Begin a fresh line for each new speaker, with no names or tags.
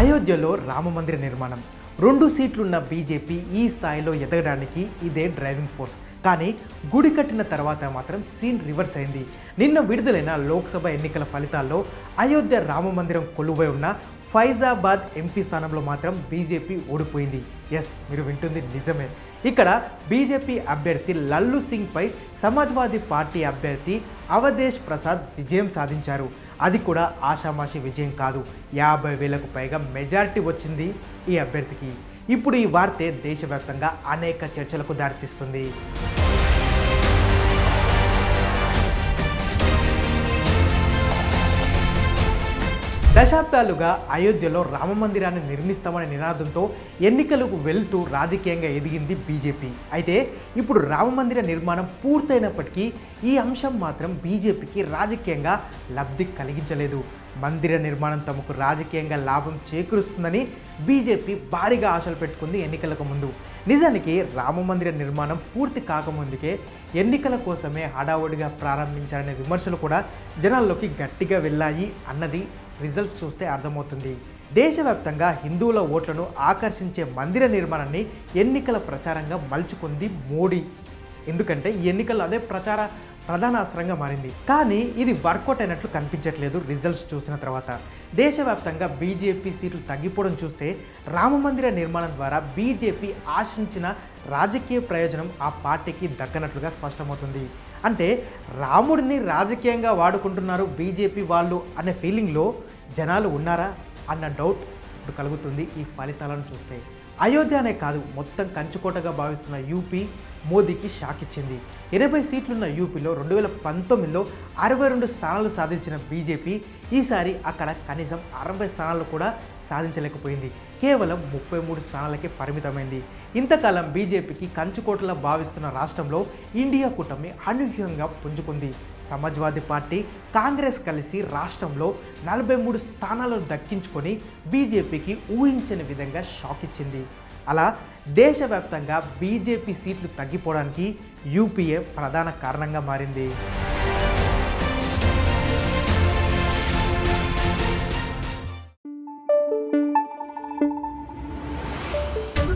అయోధ్యలో రామమందిర నిర్మాణం. రెండు సీట్లున్న బీజేపీ ఈ స్థాయిలో ఎదగడానికి ఇదే డ్రైవింగ్ ఫోర్స్. కానీ గుడి కట్టిన తర్వాత మాత్రం సీన్ రివర్స్ అయింది. నిన్న విడుదలైన లోక్సభ ఎన్నికల ఫలితాల్లో అయోధ్య రామమందిరం కొలువై ఉన్న ఫైజాబాద్ ఎంపీ స్థానంలో మాత్రం బీజేపీ ఓడిపోయింది. ఎస్ మీరు వింటుంది నిజమే. ఇక్కడ బీజేపీ అభ్యర్థి లల్లు సింగ్పై సమాజ్వాదీ పార్టీ అభ్యర్థి అవధేష్ ప్రసాద్ విజయం సాధించారు. అది కూడా ఆషామాషి విజయం కాదు. యాభై వేలకు పైగా మెజారిటీ వచ్చింది ఈ అభ్యర్థికి. ఇప్పుడు ఈ వార్తే దేశవ్యాప్తంగా అనేక చర్చలకు దారితీస్తుంది. దశాబ్దాలుగా అయోధ్యలో రామమందిరాన్ని నిర్మిస్తామనే నినాదంతో ఎన్నికలకు వెళ్తూ రాజకీయంగా ఎదిగింది బీజేపీ. అయితే ఇప్పుడు రామమందిర నిర్మాణం పూర్తయినప్పటికీ ఈ అంశం మాత్రం బీజేపీకి రాజకీయంగా లబ్ధి కలిగించలేదు. మందిర నిర్మాణం తమకు రాజకీయంగా లాభం చేకూరుస్తుందని బీజేపీ భారీగా ఆశలు పెట్టుకుంది ఎన్నికలకు ముందు. నిజానికి రామమందిర నిర్మాణం పూర్తి కాకముందుకే ఎన్నికల కోసమే హడావుడిగా ప్రారంభించారనే విమర్శలు కూడా జనాల్లోకి గట్టిగా వెళ్ళాయి అన్నది రిజల్ట్స్ చూస్తే అర్థమవుతుంది. దేశవ్యాప్తంగా హిందువుల ఓట్లను ఆకర్షించే మందిర నిర్మాణాన్ని ఎన్నికల ప్రచారంగా మలుచుకుంది మోడీ. ఎందుకంటే ఈ ఎన్నికల్లో అదే ప్రచార ప్రధాన అస్త్రంగా మారింది. కానీ ఇది వర్కౌట్ అయినట్లు కనిపించట్లేదు రిజల్ట్స్ చూసిన తర్వాత. దేశవ్యాప్తంగా బీజేపీ సీట్లు తగ్గిపోవడం చూస్తే రామమందిర నిర్మాణం ద్వారా బీజేపీ ఆశించిన రాజకీయ ప్రయోజనం ఆ పార్టీకి దక్కనట్లుగా స్పష్టమవుతుంది. అంటే రాముడిని రాజకీయంగా వాడుకుంటున్నారు బీజేపీ వాళ్ళు అనే ఫీలింగ్లో జనాలు ఉన్నారా? అన్న డౌట్ ఇప్పుడు కలుగుతుంది ఈ ఫలితాలను చూస్తే. అయోధ్య అనే కాదు మొత్తం కంచుకోటగా భావిస్తున్న యూపీ మోదీకి షాక్ ఇచ్చింది ఎనభై సీట్లున్న యూపీలో రెండు వేల పంతొమ్మిదిలో అరవై రెండు స్థానాలు సాధించిన బీజేపీ ఈసారి అక్కడ కనీసం అరవై స్థానాలు కూడా సాధించలేకపోయింది. కేవలం ముప్పై మూడు స్థానాలకే పరిమితమైంది. ఇంతకాలం బీజేపీకి కంచుకోటలా భావిస్తున్న రాష్ట్రంలో ఇండియా కూటమి అనూహ్యంగా పుంజుకుంది. సమాజ్వాదీ పార్టీ కాంగ్రెస్ కలిసి రాష్ట్రంలో నలభై మూడు స్థానాలను దక్కించుకొని బీజేపీకి ఊహించని విధంగా షాక్ ఇచ్చింది. అలా దేశవ్యాప్తంగా బీజేపీ సీట్లు తగ్గిపోవడానికి యూపీఏ ప్రధాన కారణంగా మారింది.